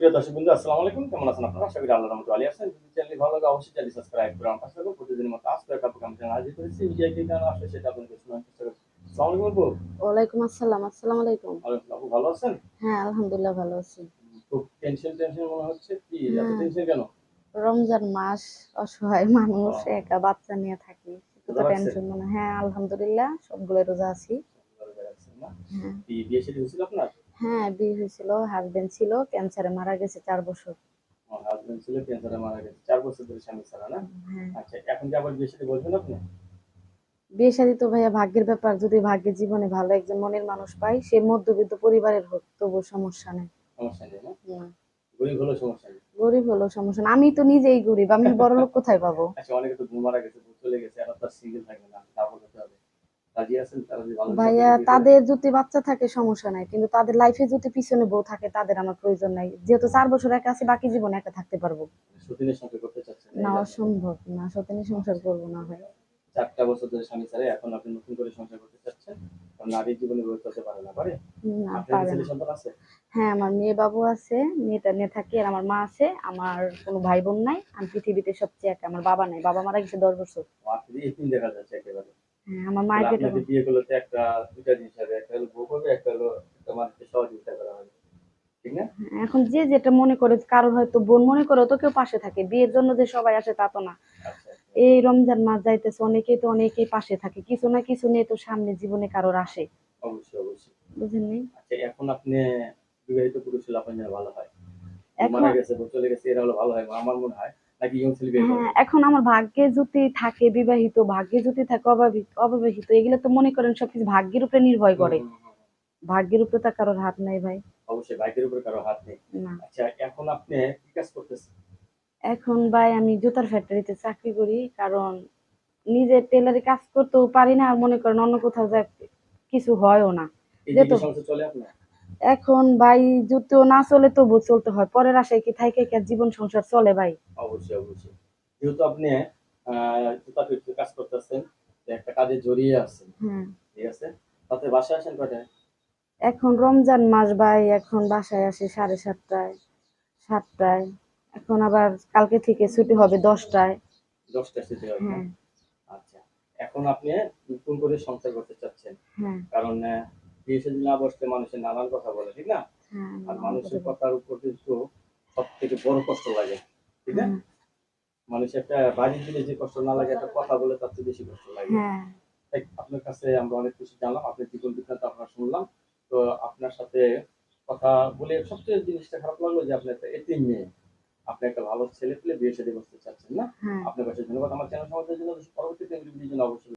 প্রিয় দর্শক বন্ধু আসসালামু আলাইকুম। কেমন আছেন আপনারা? আশা করি আল্লাহর রহমতে ভালো আছেন। যদি চ্যানেল ভালো লাগে অবশ্যই চ্যানেল সাবস্ক্রাইব করে আমার পাশে থাকুন। প্রতিদিনের মতো আজকে একটা প্রোগ্রাম চ্যানেল হাজির করেছি। ভিডিও কি গান আসলে সেটা আপনাদের শোনার চেষ্টা করছি আসসালামু আলাইকুম আপু। ওয়ালাইকুম আসসালাম। আসসালামু আলাইকুম। আপু? ভালো আছেন? হ্যাঁ আলহামদুলিল্লাহ ভালো আছি। খুব টেনশন টেনশন মনে হচ্ছে। কি এত হ্যাঁ। টেনশন কেন? রমজান মাস অসহায় মানুষ একা বাচ্চা নিয়ে থাকি। তো রোজা রাখছেন? টেনশন মনে হ্যাঁ। আলহামদুলিল্লাহ সবগুলো রোজা আছি? হ্যাঁ। কি বিয়ে শাদী হয়েছিল আপনার? হ্যাঁ বিয়ে হয়েছিল হাজবেন্ড ছিল ক্যান্সারে মারা গেছে চার বছর। হাজবেন্ড ছিল ক্যান্সারে মারা গেছে চার বছর ধরে স্বামী ছাড়া না? হ্যাঁ। আচ্ছা এখন কি আবার বিয়ে শাদী বলবেন আপনি? বিয়ে শাদী তো ভাইয়া ভাগ্যের ব্যাপার যদি জীবনে ভালো একজন মনের মানুষ পাই সে মধ্যবিত্ত পরিবারের হোক তবু সমস্যা নেই। সমস্যা নেই না। গরিব হলেও সমস্যা নেই। গরিব হলেও সমস্যা আমি তো নিজেই গরিব আমি বড় লোক কোথায় পাবো? আচ্ছা অনেকে তো মারা গেছে চলে গেছে সিঙ্গেল থাকবে না ডাবল হতে হবে। ভাইয়া তাদের যদি বাচ্চা থাকে সমস্যা নাই। কিন্তু তাদের লাইফে যদি পিছনে বউ থাকে তাদের আমার প্রয়োজন নাই। যেহেতু চার বছর একা আছে বাকি জীবন একা থাকতে পারব। না অসম্ভব। না সত্যি সংসার করব না ভাই চারটা বছর ধরে স্বামী ছাড়ে এখন আপনি নতুন করে সংসার করতে চাচ্ছেন? নারীর জীবনে বই করতে পারে না পারে? না পারে ছেলে না। সন্তান আছে? হ্যাঁ আমার মেয়ে বাবু আছে মেয়েটা নিয়ে থাকি আর আমার মা আছে আমার কোনো ভাই বোন নাই আমি পৃথিবীতে সবচেয়ে একা আমার বাবা নাই বাবা মারা গেছে দশ বছর। দেখা যাচ্ছে একেবারে। আমার আপনাদের বিয়ে করলে একটা জিনিস হবে। একটা হলো বউ একটা হলো একটা মানুষকে সহযোগিতা করা হবে। ঠিক না? এখন যে যেটা মনে করে কারোর হয়তো বোন মনে করে তো কেউ পাশে থাকে। বিয়ের জন্য যে সবাই আসে তা তো না। আচ্ছা এই রমজান মাস যাইতেছে অনেকেই তো অনেকেই পাশে থাকে। কিছু না কিছু নিয়ে তো সামনে জীবনে কারোর আসে। অবশ্যই অবশ্যই। বুঝেননি আচ্ছা এখন আপনি বিবাহিত পুরুষ হলে আপনার ভালো হয়। মারা গেছে চলে গেছে এরা হলো ভালো হয় আমার মনে হয়। নাকি ইয়ং ছেলে বিয়ে হ্যাঁ এখন আমার ভাগ্যে যদি থাকে বিবাহিত ভাগ্যে যদি থাকে অবিবাহিত এগুলো তো মনে করেন সবকিছু ভাগ্যের উপরে নির্ভর করে। ভাগ্যের উপরে তো কারোর হাত নাই ভাই। অবশ্যই বাইকের উপরে কারও হাত নেই। আচ্ছা এখন আপনি কি কাজ করতেছেন? এখন ভাই আমি জুতার ফ্যাক্টরিতে চাকরি করি কারণ নিজে টেলারে কাজ করতেও পারি না আর মনে করেন অন্য কোথাও যা কিছু হয়ও না। যেহেতু- চলে আপনার? এখন ভাই জুতো না চলে তবু চলতে হয়। পরের আশায় কি থাইকে কি জীবন সংসার চলে ভাই? অবশ্যই অবশ্যই। যেহেতু আপনি জুতা ফ্যাক্টরি কাজ করতেছেন একটা কাজে জড়িয়ে আছেন ঠিক আছে? তাতে বাসায় আসেন কটায়? এখন রমজান মাস ভাই এখন বাসায় আসে সাড়ে সাতটায় সাতটায়। এখন আবার কালকে থেকে ছুটি হবে দশটায়। দশটা সিটি হয় না? হ্যাঁ আচ্ছা। এখন আপনি নতুন করে সংসার করতে চাচ্ছেন। কারণ না বসলে মানুষের নানান কথা বলে ঠিক না? হ্যাঁ আর মানুষের কথার উপর কিন্তু সব থেকে বড় কষ্ট লাগে ঠিক না? হ্যাঁ, মানুষ একটা দিলে যে কষ্ট না লাগে একটা কথা বলে তার চেয়ে বেশি কষ্ট লাগে। হ্যাঁ। তাই আপনার কাছে আমরা অনেক কিছু জানলাম আপনার জীবন বৃত্তান্ত আমরা শুনলাম। তো আপনার সাথে কথা বলে সবচেয়ে জিনিসটা খারাপ লাগল যে আপনি একটা এতিম মেয়ে। আপনি একটা ভালো ছেলে পেলে বিয়ে সাথে বসতে চাচ্ছেন না? আপনার কাছে ধন্যবাদ। আমার চ্যানেল সমাজের জন্য পরবর্তীতে অবশ্যই